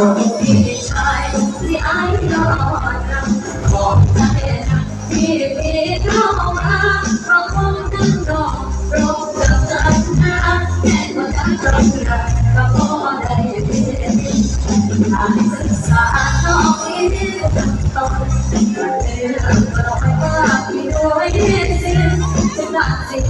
ที่ชายที่ไอ้รอนะขอบใจนะที่มีเขามาราะคงนั่งรอรอจเจอหน้าแค่มาการตรงกันก็พอได้ดีการศึกษาน้องอีต้องเรียนต่อไรีดด้วยสิ้นจะได้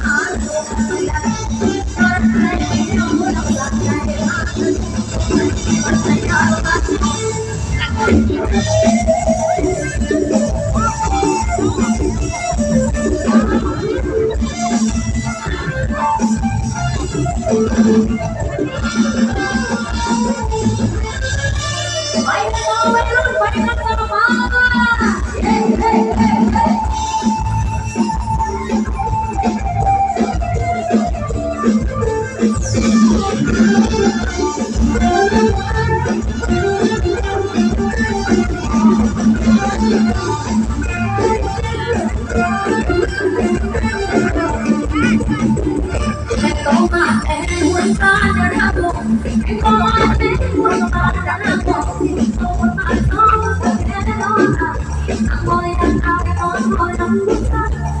้ 我仍不舍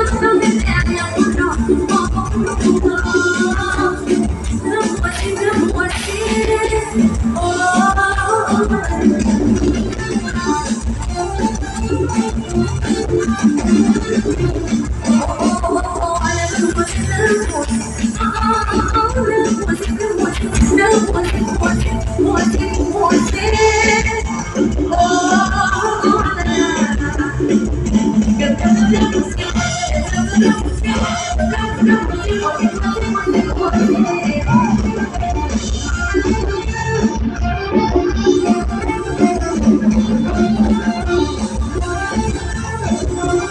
Thank you.